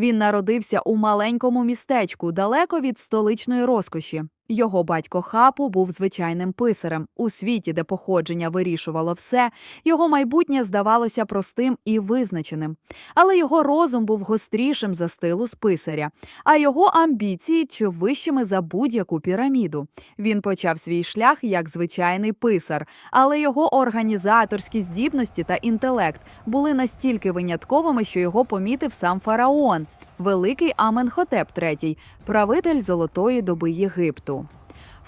Він народився у маленькому містечку, далеко від столичної розкоші. Його батько Хапу був звичайним писарем. У світі, де походження вирішувало все, його майбутнє здавалося простим і визначеним. Але його розум був гострішим за стилу писаря, а його амбіції чи вищими за будь-яку піраміду. Він почав свій шлях як звичайний писар, але його організаторські здібності та інтелект були настільки винятковими, що його помітив сам фараон, великий Аменхотеп III, правитель золотої доби Єгипту.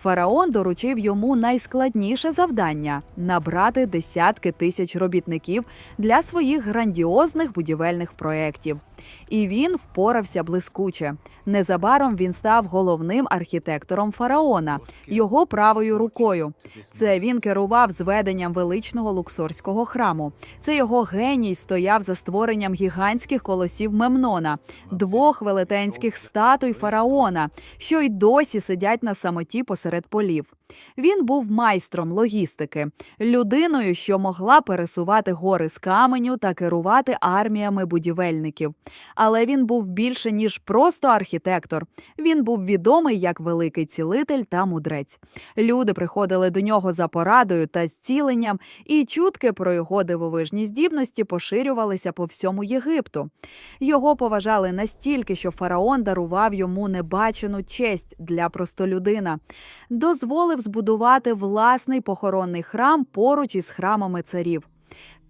Фараон доручив йому найскладніше завдання набрати десятки тисяч робітників для своїх грандіозних будівельних проєктів. І він впорався блискуче. Незабаром він став головним архітектором фараона, його правою рукою. Це він керував зведенням величного луксорського храму. Це його геній стояв за створенням гігантських колосів Мемнона, двох велетенських статуй фараона, що й досі сидять на самоті посеред полів. Він був майстром логістики, людиною, що могла пересувати гори з каменю та керувати арміями будівельників. Але він був більше ніж просто архітектор. Він був відомий як великий цілитель та мудрець. Люди приходили до нього за порадою та зціленням, і чутки про його дивовижні здібності поширювалися по всьому Єгипту. Його поважали настільки, що фараон дарував йому небачену честь для простолюдина, дозволив збудувати власний похоронний храм поруч із храмами царів.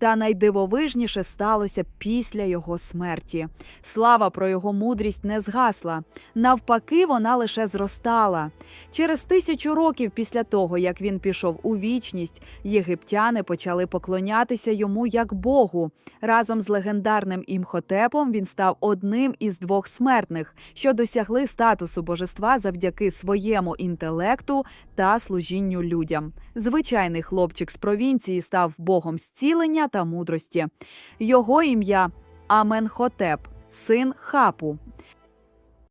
Та найдивовижніше сталося після його смерті. Слава про його мудрість не згасла. Навпаки, вона лише зростала. Через тисячу років після того, як він пішов у вічність, єгиптяни почали поклонятися йому як Богу. Разом з легендарним імхотепом він став одним із двох смертних, що досягли статусу божества завдяки своєму інтелекту та служінню людям. Звичайний хлопчик з провінції став богом зцілення та мудрості. Його ім'я Аменхотеп, син Хапу.